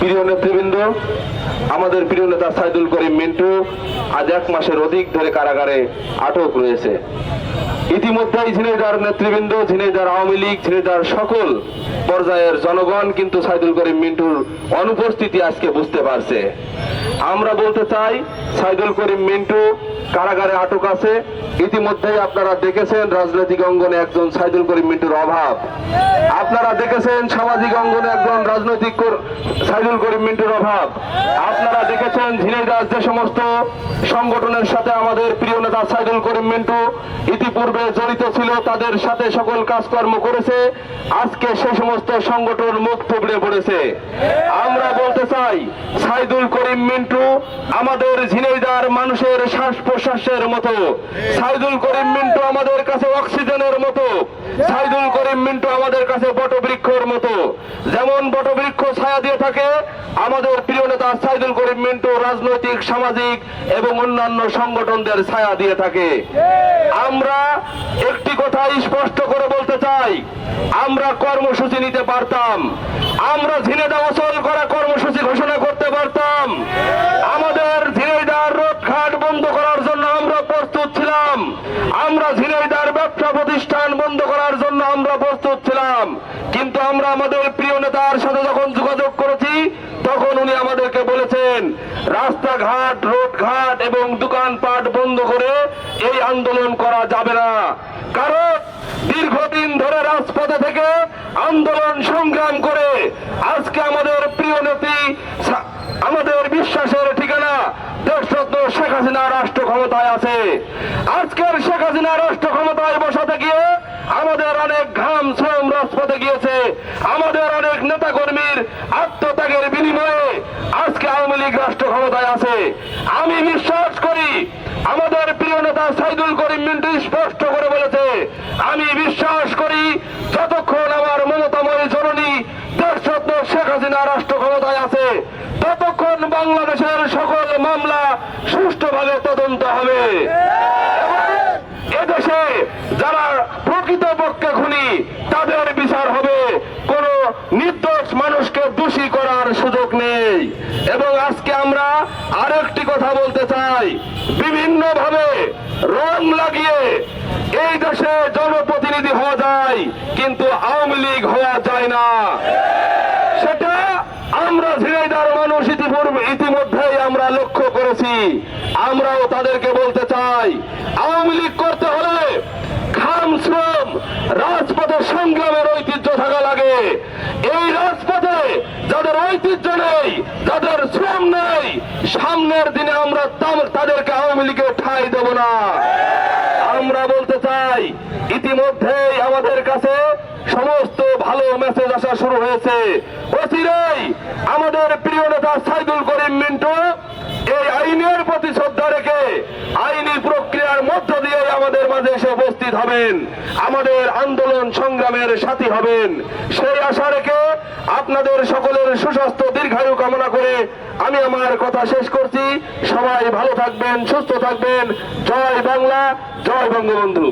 প্রিয় নেতৃবৃন্দ, আমাদের প্রিয় নেতা সাইদুল করিম মিন্টু আজ এক মাসের অধিক ধরে কারাগারে আটক রয়েছে। ইতিমধ্যেই ঝিনাইদার নেতৃবৃন্দ ঝিনাইদার আওয়ামী লীগ ঝিনাইদার সকল পর্যায়ের জনগণ কিন্তু সাইদুল করিম মিন্টুর অনুপস্থিতি আজকে বুঝতে পারছে। আমরা বলতে চাই, সাইদুল করিম মিন্টু কারাগারে আটক আছে। ইতিমধ্যেই আপনারা দেখেছেন রাজনৈতিক অঙ্গনে একজন সাইদুল করিম মিন্টুর অভাব। আপনারা দেখেছেন সামাজিক অঙ্গনে একজন রাজনৈতিক সাইদুল করিম মিন্টুর অভাব। আপনারা দেখেছেন ঝিনাইদাস যে সমস্ত সংগঠনের সাথে আমাদের প্রিয় নেতা সাইদুল করিম মিন্টু ইতিপূর্বে জড়িত ছিল, তাদের সাথে সকল কাজকর্ম করেছে। আজকে সে সমস্ত সংগঠন মুখ থুবড়ে পড়েছে। আমরা বলতে চাই, সাইদুল করিম মিন্টু আমাদের ঝিনাইদার মানুষের শ্বাস প্রশ্বাসের মতো। সাইদুল করিম মিন্টু আমাদের কাছে অক্সিজেনের মতো। সাইদুল করিম মিন্টু আমাদের কাছে বটবৃক্ষর মতো। যেমন বটবৃক্ষ ছায়া দিয়ে থাকে, আমাদের প্রিয় নেতা সাইদুল করিম মিন্টু রাজনৈতিক, সামাজিক এবং অন্যান্য সংগঠনদের ছায়া দিয়ে থাকে। আমরা একটি কথা স্পষ্ট করে বলতে চাই, আমরা কর্মসূচি নিতে পারতাম। আমরা ঝিনেদা অচল করা কর্মসূচি ঘোষণা করতে পারতাম আমাদের ঝিনাইদার রোডঘাট বন্ধ করার জন্য আমরা প্রস্তুত ছিলাম আমরা ঝিনাইদার ব্যবসা প্রতিষ্ঠান বন্ধ করার জন্য আমরা প্রস্তুত ছিলাম। কিন্তু আমরা আমাদের প্রিয় নেতার সাথে যখন যোগাযোগ করেছি, তখন উনি আমাদেরকে বলেছেন, রাস্তাঘাট, রোডঘাট এবং দোকানপাট বন্ধ করে এই আন্দোলন করা যাবে না। কারণ দীর্ঘদিন ধরে রাজপথে থেকে আন্দোলন সংগ্রাম করে আজকে আমাদের প্রিয় নেত্রী আমাদের বিশ্বাসের শেখ হাসিনা রাষ্ট্র ক্ষমতায় আছে। আজকের শেখ হাসিনা রাষ্ট্র ক্ষমতায় বসাতে গিয়ে আমাদের অনেক ঘাম শ্রম রাজপথে গিয়েছে। আমাদের অনেক নেতা কর্মীর আত্মত্যাগের বিনিময়ে আজকে আওয়ামী লীগ রাষ্ট্র ক্ষমতায় আছে। আমি বিশ্বাস করি, আমাদের প্রিয় নেতা সাইদুল করিম মিন্টু স্পষ্ট করে বলেছে, আমি বিশ্বাস করি যতক্ষণ আমার মমতাময়ী জননী দেশরত্ন শেখ হাসিনা রাষ্ট্র ক্ষমতায় আছে, ততক্ষণ বাংলাদেশের সকল মামলা হবে এদেশে যারা প্রকৃতপক্ষে খুনি, তাদের বিচার হবে। কোন নির্দোষ মানুষকে দোষী করার সুযোগ নেই। এবং আজকে আমরা আরেকটি কথা বলতে চাই। বিভিন্ন ভাবে রং লাগিয়ে এই দেশে জনপ্রতিনিধি হওয়া যায়, কিন্তু আওয়ামী লীগ হওয়া যায় না। সেটা আমরা ঝিনাইদার মানুষ ইতিপূর্বে করেছি আমরাও তাদেরকে বলতে চাই, আওয়ামী লীগ করতে হলে খাম শ্রম, রাজপথে সংগ্রামের ঐতিহ্য থাকা লাগে। এই রাজপথে যাদের ঐতিহ্য নেই, যাদের শ্রম নেই, সামনের দিনে আমরা তাদেরকে আওয়ামী লীগের ঠাঁই দেব না। আমরা বলতে চাই, ইতিমধ্যেই আমাদের কাছে সমস্ত ভালো মেসেজ আসা শুরু হয়েছে। অচিরেই আমাদের প্রিয় নেতা সাইদুল করিম মিন্টু উপস্থিত হবেন। আমাদের আন্দোলন সংগ্রামের সাথী হবেন। সেই আশা রেখে আপনাদের সকলের সুস্বাস্থ্য, দীর্ঘায়ু কামনা করে আমি আমার কথা শেষ করছি। সবাই ভালো থাকবেন, সুস্থ থাকবেন। জয় বাংলা, জয় বঙ্গবন্ধু।